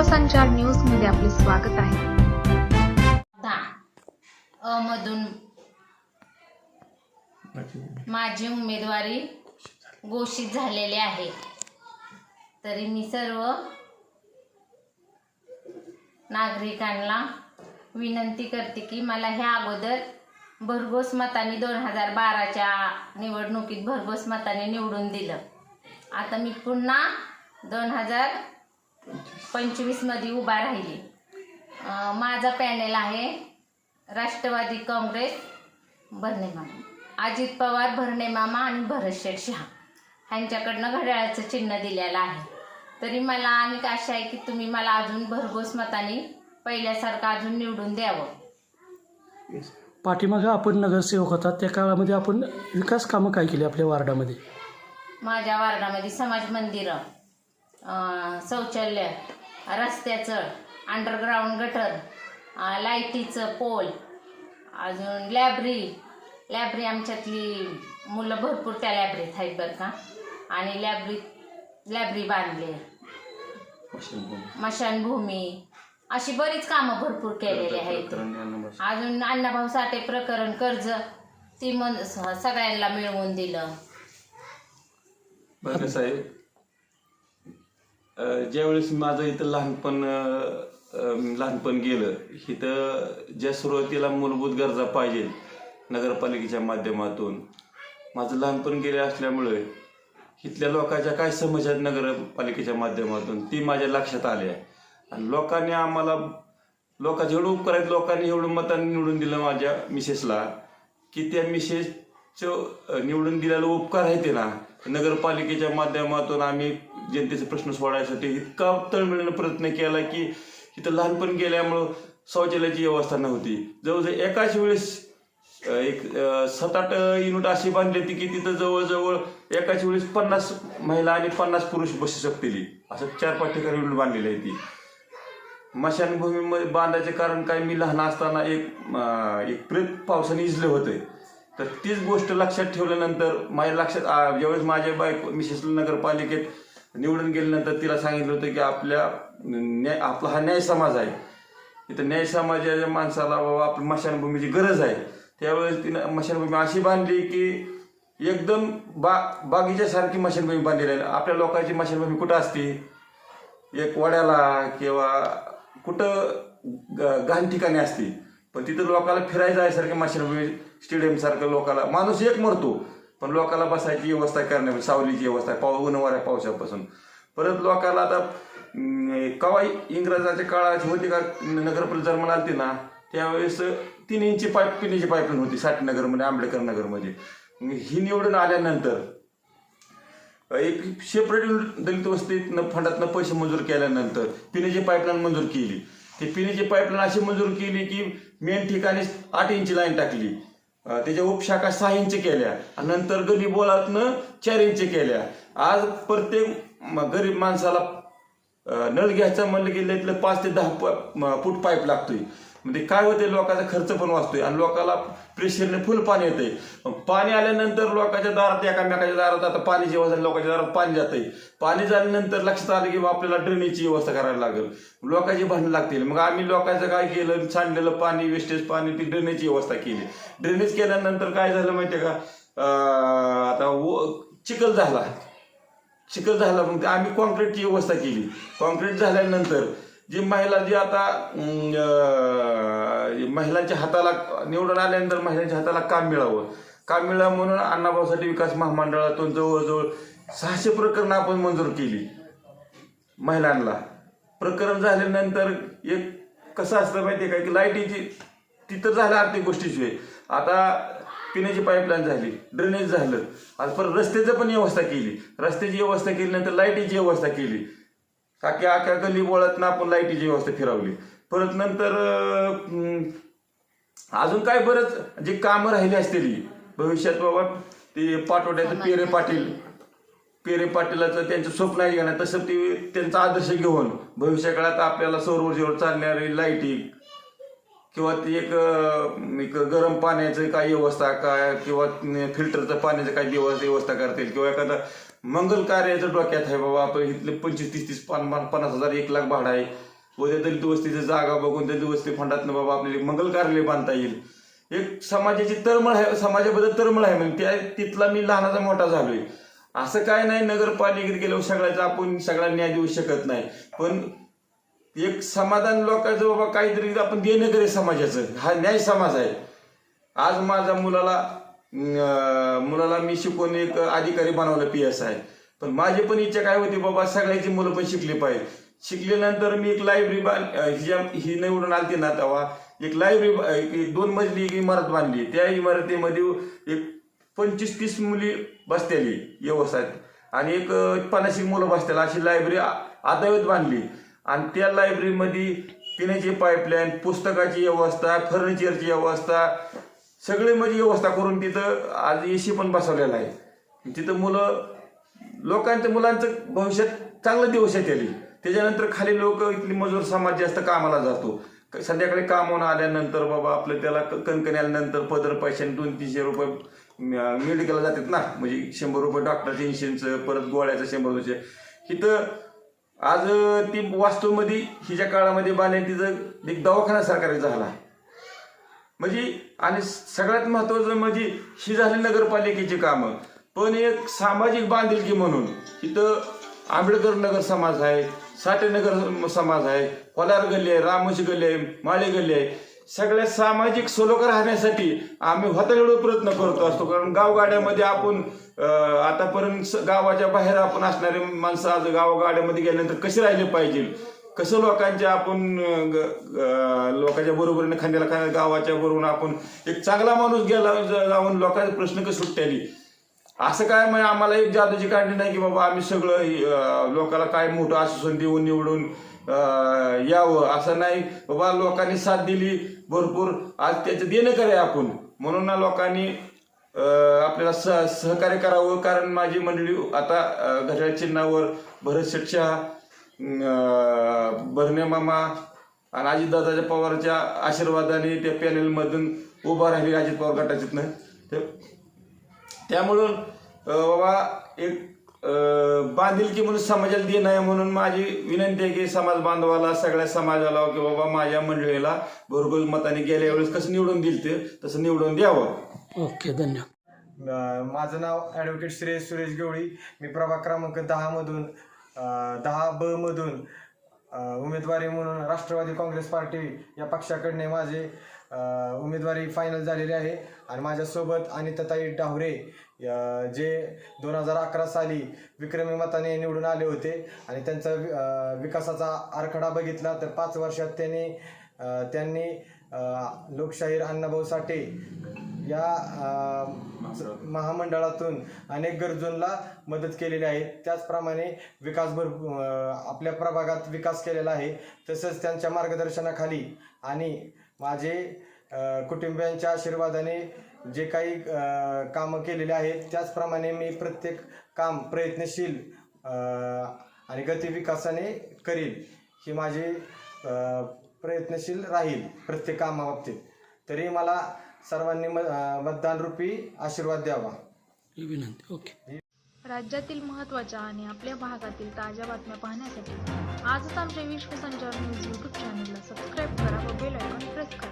लोकसंचार न्यूजमध्ये आपले स्वागत आहे. मधून माझी उमेदवारी घोषित झालेली आहे. तरी मी सर्व नागरिकांना विनंती करते की मला ह्या अगोदर भरघोस मताने दोन हजार बाराच्या निवडणुकीत भरघोस मताने निवडून दिलं. आता मी पुन्हा दोन हजार पंचवीसमध्ये उभा राहिली. माझा पॅनेल आहे राष्ट्रवादी काँग्रेस भरणे मामा. अजित पवार भरणे मामा आणि भरत शेठ शहा. ह्यांच्याकडनं घड्याळाचं चिन्ह दिलेलं आहे. तरी मला आणि आशा आहे की तुम्ही मला अजून भरघोस मताने पहिल्यासारखं अजून निवडून द्यावं. पाठीमागं आपण नगरसेवक होता. त्या काळामध्ये आपण विकास कामं काय केली आपल्या वार्डामध्ये? माझ्या वार्डामध्ये समाज मंदिरं शौचालय रस्त्याचं अंडरग्राऊंड गटर लाईटीचं पोल अजून लॅब्ररी लॅब्ररी आमच्यातली मुलं भरपूर त्या लॅब्ररीत आहेत बरं का. आणि लॅब्ररी लॅब्ररी बांधली. मशानभूमी. अशी बरीच कामं भरपूर केलेली आहेत. अजून अण्णाभाऊ साठे प्रकरण कर्ज ती मन सगळ्यांना मिळवून दिलं. अं, ज्यावेळेस माझं इथं लहानपण लहानपण गेलं इथं ज्या सुरुवातीला मूलभूत गरजा पाहिजे नगरपालिकेच्या माध्यमातून माझं लहानपण गेले असल्यामुळे इथल्या लोकांच्या काय समस्या आहेत नगरपालिकेच्या माध्यमातून ती माझ्या लक्षात आल्या. आणि लोकांनी आम्हाला लोकांचे एवढं उपकार आहेत लोकांनी एवढं मतांनी निवडून दिलं माझ्या मिसेसला की त्या मिसेस निवडून दिलेला उपकार आहे ते ना. नगरपालिकेच्या माध्यमातून आम्ही जनतेचे प्रश्न सोडायसाठी इतका तळमळीनं प्रयत्न केला की इथं लहानपण गेल्यामुळं शौचालयाची व्यवस्था नव्हती. जवळजवळ एकाच वेळेस एक सात आठ युनिट अशी बांधली होती की तिथं जवळजवळ एकाच वेळेस पन्नास महिला आणि पन्नास पुरुष बसू शकतील. असं चार पाच ठिकाणी युनिट बांधलेली आहे ती. मशानभूमीमध्ये बांधायचे कारण काय? मी लहान असताना एक एक प्रेत पावसाने इजले होते तर तीच गोष्ट लक्षात ठेवल्यानंतर माझ्या लक्षात आ, ज्यावेळेस माझ्या बायको मिसेस नगरपालिकेत निवडून गेल्यानंतर तिला सांगितलं होतं की आपल्या न्याय आपला हा न्याय समाज आहे. इथं न्याय समाजाच्या माणसाला बाबा आपली मशानभूमीची गरज आहे. त्यावेळेस तिनं मशानभूमी अशी बांधली की एकदम बा बागीच्यासारखी मशानभूमी बांधलेली आहे. आपल्या लोकांची मशानभूमी कुठं असते? एक वड्याला किंवा कुठं ग- घाण ठिकाणी असते. पण तिथं लोकांना फिरायचं आहे सारखी मशानभूमी स्टेडियम सारखं माणूस एक मरतो पण लोकाला बसायची व्यवस्था करण्यामध्ये सावलीची व्यवस्था पाऊ उन्हावाऱ्या पावसापासून. परत लोकांना आता कवा इंग्रजाच्या काळाची होती का नगरपालिका जन्माला आलती ना त्यावेळेस तीन इंची पाईप पिण्याची पाईपलाईन होती साठनगरमध्ये आंबेडकर नगरमध्ये ही निवडून आल्यानंतर एक सेपरेट दलित वस्तीतनं फंडातनं पैसे मंजूर केल्यानंतर पिण्याची पाईपलाईन मंजूर केली. ती पिण्याची पाईपलाईन अशी मंजूर केली की मेन ठिकाणी आठ इंची लाईन टाकली. त्याच्या उपशाखा सहा इंच केल्या. आणि नंतर गली बोलातन चार इंच केल्या. आज प्रत्येक गरीब माणसाला नळ घ्यायचं म्हणलं की त्यातलं पाच ते दहा फूट पाईप लागतोय. म्हणजे काय होते लोकांचा खर्च पण वाचतोय आणि लोकांना प्रेशरने फुल पाणी येतंय. मग पाणी आल्यानंतर लोकांच्या दारात एकामेकाच्या दारात आता पाणी जेव्हा झालं लोकांच्या दारात पाणी जातंय. पाणी झाल्यानंतर लक्षात आलं की बा आपल्याला ड्रेनेजची व्यवस्था करायला लागेल. लोकांची भांडणं लागतील. मग आम्ही लोकांचं काय केलं? सांडलेलं पाणी वेस्टेज पाणी ती ड्रेनेजची व्यवस्था केली. ड्रेनेज केल्यानंतर काय झालं माहितीये का? आता व- चिखल झाला. चिखल झाला. मग आम्ही कॉन्क्रीटची व्यवस्था केली. कॉन्क्रीट झाल्यानंतर जी महिला जी आता महिलांच्या हाताला निवडून आल्यानंतर महिलांच्या हाताला काम मिळावं. काम मिळावं म्हणून अण्णाभाऊसाठी विकास महामंडळातून जवळजवळ सहाशे प्रकरणं आपण मंजूर केली. महिलांना. प्रकरण झाल्यानंतर एक कसं असतं माहिती आहे का की लाईटीची तिथं झालं आर्थिक गोष्टीशिवाय आता पिण्याची पाईपलाईन झाली ड्रेनेज झालं. आज परत रस्त्याचं पण व्यवस्था केली. रस्त्याची व्यवस्था केली नंतर लाईटीची व्यवस्था केली. अख्या अख्या गल्ली बोळात आपण लाईटीची व्यवस्था फिरवली. परत नंतर अजून काय बरंच जे कामं राहिली असतील भविष्यात बाबा ते पाटोड्याचं पेरे पाटील पेरे पाटीलाचं त्यांचं स्वप्न आहे का नाही तसं ते त्यांचा आदर्श घेऊन भविष्य काळात आपल्याला सौर ऊर्जेवर चालणारी लाईटिंग किंवा ती एक एक गरम पाण्याचं काय व्यवस्था काय किंवा फिल्टरचं पाण्याचं काय व्यवस्था करता करतील किंवा एखादं मंगल कार्याचं डोक्यात आहे बाबा आपण इथले पंचवीस तीस तीस पन्नास पन्नास हजार एक लाख भाडं आहे. उद्या दलित वस्तीची जागा बघून दलित वस्ती फंडातनं बाबा आपल्याला मंगल कार्यालय बांधता येईल. एक समाजाची तरमळ आहे समाजाबद्दल तरमळ आहे म्हणजे त्या तिथला मी लहानाचा मोठा झालोय. असं काय नाही नगरपालिकेत गेल्यावर सगळ्याचा आपण सगळ्यांना न्याय देऊ शकत नाही. पण एक समाधान लोकांचं बाबा काहीतरी आपण देणं करे समाजाचं. हा न्याय समाज आहे. आज माझ्या मुलाला मुलाला मी शिकवून एक अधिकारी बनवलं पी एस आय पण माझी पण इच्छा काय होती बाबा सगळ्याची मुलं पण शिकली पाहिजे. शिकल्यानंतर मी एक लायब्ररी बांध ही निवडून आलती ना तेव्हा एक लायब्ररी एक दोन मजली एक इमारत बांधली. त्या इमारतीमध्ये एक पंचवीस तीस मुली बसतेली व्यवसायात आणि एक अं, पन्नास मुलं बसतेला अशी लायब्ररी आदावत बांधली. आणि त्या लायब्ररीमध्ये पिण्याची पाईपलाईन पुस्तकाची व्यवस्था फर्निचरची व्यवस्था सगळी म्हणजे व्यवस्था करून तिथं आज एसी पण बसवलेला आहे. तिथं मुलं लोकांच्या मुलांचं भविष्यात चांगलं दिवस येते त्याच्यानंतर खाली लोक इथली मजूर समाज जास्त कामाला जातो. संध्याकाळी कामावून आल्यानंतर बाबा आपलं त्याला क- कणकण आल्यानंतर पदर पैशाने दोन तीनशे रुपये मेडिकलला जातात ना. म्हणजे शंभर रुपये डॉक्टरचे इन्शुरन्स परत गोळ्याचं शंभर रुपये. इथं आज ती वास्तूमध्ये हिच्या काळामध्ये बाल्या तिचं एक दवाखाना सरकारी झाला म्हणजे आणि सगळ्यात महत्वाचं म्हणजे ही झाली नगरपालिकेची कामं. पण एक सामाजिक बांधिलकी म्हणून इथं आंबेडकर नगर समाज आहे साठे नगर समाज आहे कोलार गल्ली आहे रामोशी गल्ली आहे माळे गल्ली आहे सगळ्या सामाजिक सलोख राहण्यासाठी आम्ही होता प्रयत्न करतो असतो. कारण गावगाड्यामध्ये आपण आतापर्यंत गावाच्या बाहेर आपण असणारे माणसं आज गावगाड्यामध्ये गेल्यानंतर कसे राहिले पाहिजे? कसं लोकांच्या आपण लोकांच्या बरोबरीने खांद्याला खांद्या गावाच्या बरोबर आपण एक चांगला माणूस गेला जाऊन लोकांचे प्रश्न कसे सुट्ट्याली असं काय म्हणजे आम्हाला एक जादूची काढली नाही की बाबा आम्ही सगळं लोकांना काय मोठं आश्वासन देऊन निवडून यावं असं नाही. बाबा लोकांनी साथ दिली भरपूर. आज त्याचं देणं करे आपण. म्हणून ना लोकांनी आपल्याला सह सहकार्य करावं. कारण माझी मंडळी आता घड्याळ चिन्हावर भरत शेठ भरणे मामा आणि अजितदादाच्या पवारच्या आशीर्वादाने त्या पॅनेलमधून उभा राहिली अजित पवार गटाच्यातनं. त्यामुळं बाबा एक बांधिलकी म्हणून समाजाला देणं आहे म्हणून माझी विनंती आहे की समाज बांधवाला सगळ्या समाजाला की बाबा माझ्या मंडळीला भरघोस मताने गेल्या वेळेस कसं निवडून दिल ते तसं निवडून द्यावं. ओके धन्यवाद. माझं नाव ॲडव्होकेट श्रेयस सुरेश गवळी. मी प्रभाग क्रमांक दहामधून दहा ब मधून उमेदवारी म्हणून राष्ट्रवादी काँग्रेस पार्टी या पक्षाकडने माझे उमेदवारी फायनल झालेली आहे. आणि माझ्यासोबत अनिताताई डावरे जे दोन हजार अकरा साली विक्रमी मताने निवडून आले होते आणि त्यांचा विकासाचा आराखडा बघितला तर पाच वर्षात त्यांनी त्यांनी लोकशाहीर अण्णाभाऊ साठे या महामंडळातून अनेक गरजूंना मदत केलेली आहे. त्याचप्रमाणे विकास भर आपल्या प्रभागात विकास केलेला आहे. तसंच त्यांच्या मार्गदर्शनाखाली आणि माझे कुटुंबियांच्या आशीर्वादाने जे काही कामं केलेले आहेत त्याचप्रमाणे मी प्रत्येक काम प्रयत्नशील आणि गतिविकासाने करील ही माझी प्रयत्नशील राहील प्रत्येक कामाबाबतीत. तरी मला सर्वांनी मतदानरूपी आशीर्वाद द्यावा. ही विनंती. ओके. राज्यातील महत्त्वाच्या आणि आपल्या भागातील ताज्या बातम्या पाहण्यासाठी आजच आमच्या विश्वसंचार न्यूज यूट्यूब चॅनलला सबस्क्राईब करा व बेल आयकॉन प्रेस करा.